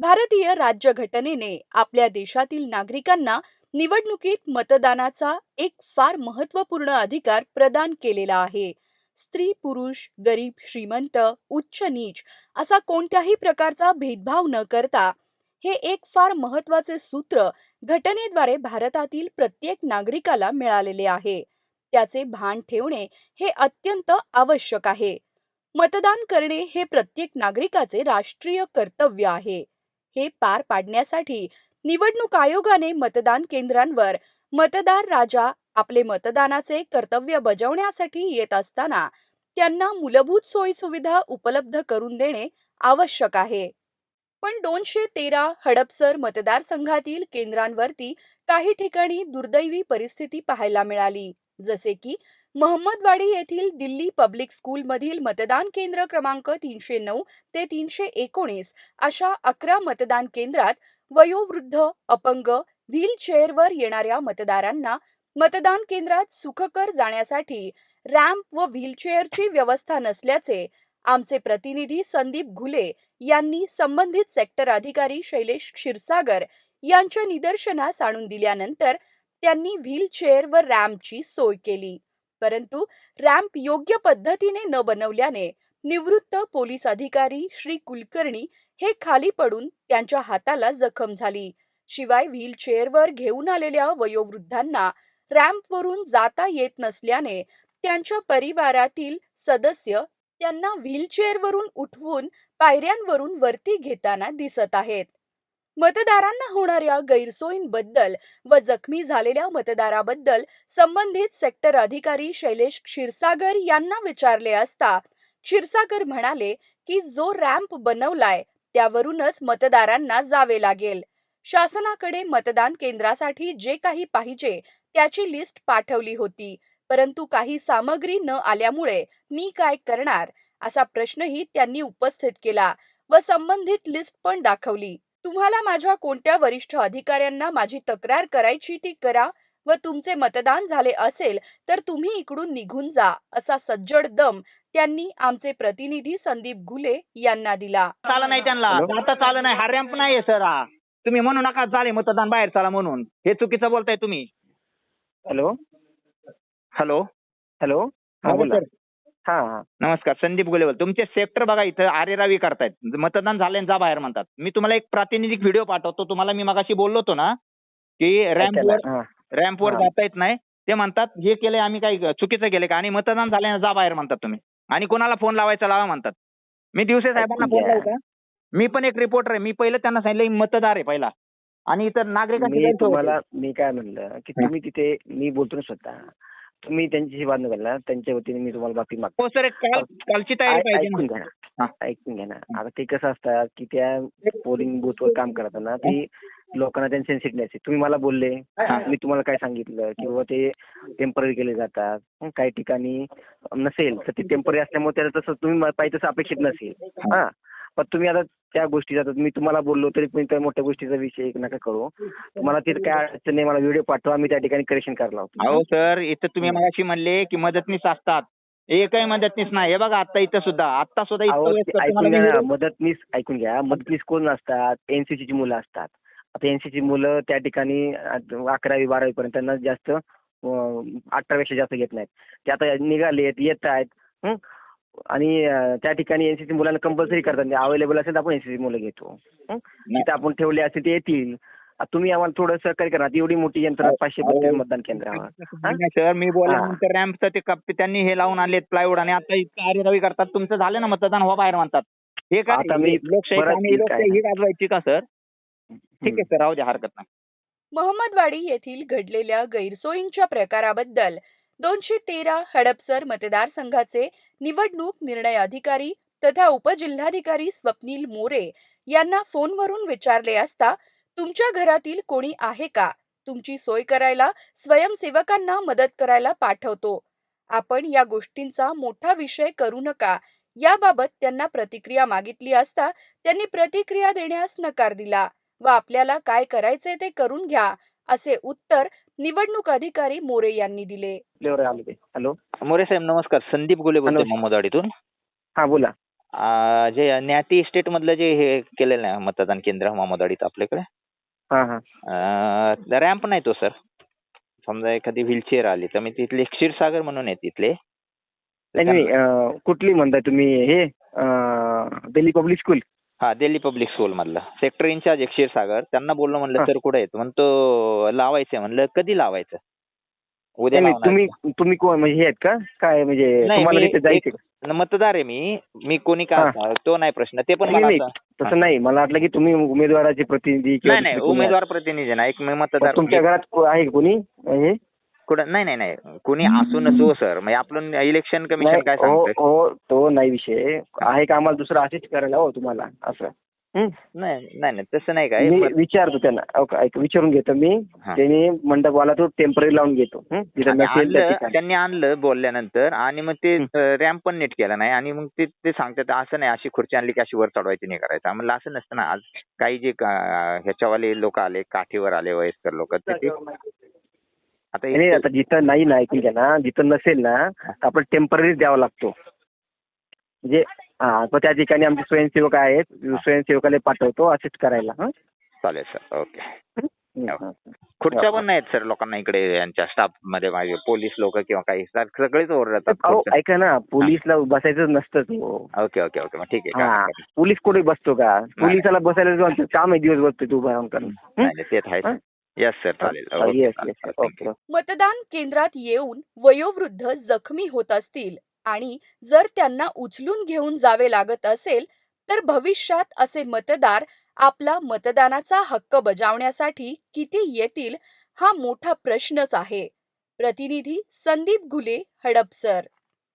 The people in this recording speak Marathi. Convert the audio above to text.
भारतीय राज्यघटनेने आपल्या देशातील नागरिकांना निवडणुकीत मतदानाचा एक फार महत्त्वपूर्ण अधिकार प्रदान केलेला आहे. स्त्री पुरुष गरीब श्रीमंत उच्च नीच असा कोणत्याही प्रकारचा भेदभाव न करता हे एक फार महत्त्वाचे सूत्र घटनेद्वारे भारतातील प्रत्येक नागरिकाला मिळालेले आहे. त्याचे भान ठेवणे हे अत्यंत आवश्यक आहे. मतदान करणे हे प्रत्येक नागरिकाचे राष्ट्रीय कर्तव्य आहे. हे पार पाडण्यासाठी निवडणूक आयोगाने मतदान केंद्रांवर मतदार राजा आपले मतदानाचे कर्तव्य बजावण्यासाठी येत असताना त्यांना मूलभूत सोयीसुविधा उपलब्ध करून देणे आवश्यक आहे. पण दोनशे तेरा हडपसर मतदारसंघातील केंद्रांवरती काही ठिकाणी दुर्दैवी परिस्थिती पाहायला मिळाली जसे की महम्मदवाडी येथील दिल्ली पब्लिक स्कूलमधील मतदान केंद्र क्रमांक तीनशे नऊ ते तीनशे एकोणीस अशा अकरा मतदान केंद्रात वयोवृद्ध अपंग व्हीलचेअरवर येणाऱ्या मतदारांना मतदान केंद्रात सुखकर जाण्यासाठी रॅम्प व व्हीलचेअरची व्यवस्था नसल्याचे आमचे प्रतिनिधी संदीप घुले यांनी संबंधित सेक्टर अधिकारी शैलेश क्षीरसागर यांच्या निदर्शनास आणून दिल्यानंतर त्यांनी व्हीलचेअर व रॅम्पची सोय केली. परंतु रॅम्प योग्य पद्धतीने न बनवल्याने निवृत्त पोलीस अधिकारी श्री कुलकर्णी हे खाली पडून त्यांच्या हाताला जखम झाली. शिवाय व्हीलचेअरवर घेऊन आलेल्या वयोवृद्धांना रॅम्पवरून जाता येत नसल्याने त्यांच्या परिवारातील सदस्य त्यांना व्हीलचेअरवरून उठवून पायऱ्यांवरून वरती घेताना दिसत आहेत. मतदारांना होणाऱ्या गैरसोयींबद्दल व जखमी झालेल्या मतदाराबद्दल संबंधित सेक्टर अधिकारी शैलेश क्षीरसागर यांना विचारले असता क्षीरसागर म्हणाले की जो रॅम्प बनवलाय त्यावरूनच मतदारांना जावे लागेल. शासनाकडे मतदान केंद्रासाठी जे काही पाहिजे त्याची लिस्ट पाठवली होती. परंतु काही सामग्री न आल्यामुळे मी काय करणार? असा प्रश्नही त्यांनी उपस्थित केला व संबंधित लिस्ट पण दाखवली. तुम्हाला माझ्या कोणत्या वरिष्ठ अधिकाऱ्यांना माझी तक्रार करायची ती करा व तुमचे मतदान झाले असेल तर तुम्ही इकडून निघून जा असा सज्जड दम त्यांनी आमचे प्रतिनिधी संदीप घुले यांना दिला. चाला नाही त्यांना? आता चालू नाही. हा रॅम्प नाही सर हा. तुम्ही म्हणू नका चाले मतदान बाहेर चला म्हणून. हे चुकीचं बोलताय तुम्ही. हॅलो? हॅलो? हॅलो? हा बोला. सर. नमस्कार संदीप गुलेवल. तुमचे सेक्टर बघा इथं आरेरावी करतायत. मतदान झाले जा बाहेर म्हणतात. मी तुम्हाला एक प्रातिनिधिक व्हिडिओ पाठवतो. तुम्हाला मी मगाशी बोललो होतो ना की रॅम्पवर. रॅम्पवर. जाता येत नाही. ते म्हणतात हे केलंय आम्ही काही चुकीचं केलंय का? आणि मतदान झालं जा बाहेर म्हणतात तुम्ही. आणि कोणाला फोन लावायचा लावा म्हणतात. मी दिवसे साहेबांना फोन घ्या. लावू का मी पण एक रिपोर्टर आहे. मी पहिलं त्यांना सांगितलं मतदार आहे पहिला. आणि इतर होते. तुम्हाला मी काय म्हणलं की तुम्ही तिथे मी बोलतो ना स्वतः. तुम्ही त्यांच्याशी बांधून घालला त्यांच्या वतीने मी तुम्हाला बातमी मागतो. हो सर काल कालची तयारी ऐ- पाहिजे ऐकून ना. घ्या हा. ना ऐकून घ्या ना. आता ते कसं असतात की त्या पोलिंग बूथवर काम करताना ते लोकांना त्यांची सेन्सिटिव्ह असते तुम्ही मला बोलले हा. मी तुम्हाला काय सांगितलं की बाबा ते टेंपररी केले जातात हं, काही ठिकाणी नसेल तर ते टेंपररी असल्यामुळे त्याला तसं तुम्ही मला पाहिजे तसं अपेक्षित नसेल. हा. पण तुम्ही आता त्या गोष्टी जातात मी तुम्हाला बोललो तरी पण त्या मोठ्या गोष्टीचा विषय नका करू. तुम्हाला तिथे काय अडचण नाही मला व्हिडिओ पाठवा मी त्या ठिकाणी करेक्शन करायला अहो होतो सर इथं तुम्ही मगाशी म्हणले की मदतनीस असतात. एकही मदतनीस नाही. हे बघा आता इथं सुद्धा आता सुद्धा इतकं अहो, तुम्हाला ऐकून मी घ्या ना, video- मदतनीस ऐकून घ्या. मदतनीस कोण असतात एनसीसी ची मुलं असतात. आता एनसीसी मुलं त्या ठिकाणी अकरावी बारावी पर्यंत त्यांना जास्त अठरापेक्षा जास्त घेत नाहीत. ते आता निघालेत येत आहेत. हं? आणि त्या ठिकाणी एनसीसी मुलांना कंपल्सरी करतात. अवेलेबल असेल तर आपण एनसीसी मुलं घेतो? नाही. तिथे आपण ठेवले असेल ते येतील. आता तुम्ही आम्हाला थोडं सहकार्य करा. एवढी मोठी यंत्रणा पाचशे बत्तीस मतदान केंद्रावर? नाही सर. मी. बोलल्यानंतर रॅम्पचं ते कप्पे त्यांनी हे लावून आणलेत प्लायवूड आणि आता इतकं आरेरावी करतात. तुमचं झालं ना मतदान हो बाहेर म्हणतात. हे काय? आता मी लोकशाही गाजवायची का सर? ठीक आहे सर. राहू द्या हरकत नाही. महम्मदवाडी येथील घडलेल्या गैरसोयींच्या प्रकाराबद्दल दोनशे तेरा हडपसर मतदारसंघाचे निवडणूक निर्णय अधिकारी तथा उपजिल्हाधिकारी स्वप्नील मोरे यांना फोनवरून विचारले असता तुमच्या घरातील कोणी आहे का? तुमची सोय करायला स्वयंसेवकांना मदत करायला पाठवतो. आपण या गोष्टींचा मोठा विषय करू नका याबाबत त्यांना प्रतिक्रिया मागितली असता त्यांनी प्रतिक्रिया देण्यास नकार दिला. व आपल्याला काय करायचे ते करून घ्या असे उत्तर निवडणूक अधिकारी मोरे यांनी दिले. हॅलो. मोरे साहेब नमस्कार. संदीप गुले बोलतोय नमस्कार. मोहम्मदवाडीतून हा बोला. अं, जे न्याती इस्टेट मधलं जे हे केलेलं आहे मतदान केंद्र मोहम्मदवाडीत आपल्याकडे. हा हा. रॅम्प नाही तो सर समजा एखादी व्हीलचेअर आली तर मी तिथले क्षीरसागर म्हणून आहे तिथले. नाही नाही अं, कुठली म्हणताय तुम्ही? हे अं, दिल्ली पब्लिक स्कूल हा दिल्ली पब्लिक स्कूल मधलं. सेक्टर इन्चार्ज आहे क्षीरसागर त्यांना बोललो म्हणलं. सर कुठे येतो म्हणतो लावायचंय. म्हणलं कधी लावायचं? उद्या नाही लावणार. तुम्ही तुम्ही कोण म्हणजे हे आहेत का? काय म्हणजे नाही, तुम्हाला मी तिथे जायचं? न- मतदार आहे मी. मी कोणी का तो नाही प्रश्न. ते पण नाही, मला नाही, असं- तसं नाही. मला वाटलं की तुम्ही उमेदवाराचे प्रतिनिधी किंवा नाही नाही दुसरे कोणी उमेदवार प्रतिनिधी नाही. एक मी आहे. मतदार तुमच्या घरात को- आहे कोणी हे? कुठं नाही नाही नाही. कोणी असू नसो सर. म्हणजे आपलं इलेक्शन कमिशन नाही काय हो सांगतंय? हो तो नाही विषय. आहे का आम्हाला दुसरं असेच करायला हो तुम्हाला? असं. हं? नाही नाही नाही. तसं नाही काय. मी पण- विचारतो त्यांना. हो का, ऐक, विचारून घेतो मी. हा. त्यांनी मंडपवाला तो टेंपररी लावून घेतो. हं? जिथं आणि नसेल त्या आणलं ठिकाणी. त्यांनी आणलं बोलल्यानंतर आणि मग ते रॅम्प पण नीट केला नाही. आणि मग ते ते सांगतात असं नाही अशी खुर्ची आणली की अशी वर चढवायची नाही करायचं. म्हणलं असं नसतं ना. आज काही जे का- ह्याच्यावाले लोक आले काठीवर आले वयस्कर लोक ते आता नाही इथे- आता जिथं नाही ना ऐकून घ्या ना जिथं नसेल ना तर आपण टेंपररी द्यावा लागतो म्हणजे हा मग त्या ठिकाणी आमचे स्वयंसेवक आहेत स्वयंसेवकाला पाठवतो असेच करायला हं? चालेल सर ओके हं, हं. खुर्च्या पण नाहीत सर लोकांना इकडे यांच्या स्टाफमध्ये माझे पोलीस लोक किंवा काही सगळेच ओरडतात. ऐका ना पोलीसला बसायचं नसतं हो ओके ओके ओके मग ठीक आहे हा. पोलीस कुठे बसतो का पोलिसाला बसायला काम आहे दिवस बसतो तू. हं? ते तर हा? आहे येस सर चालेल. ओके. मतदान केंद्रात येऊन वयोवृद्ध जखमी होत असतील आणि जर त्यांना उचलून घेऊन जावे लागत असेल तर भविष्यात असे मतदार आपला मतदानाचा हक्क बजावण्यासाठी किती येतील हा मोठा प्रश्नच आहे. प्रतिनिधी संदीप घुले हडपसर.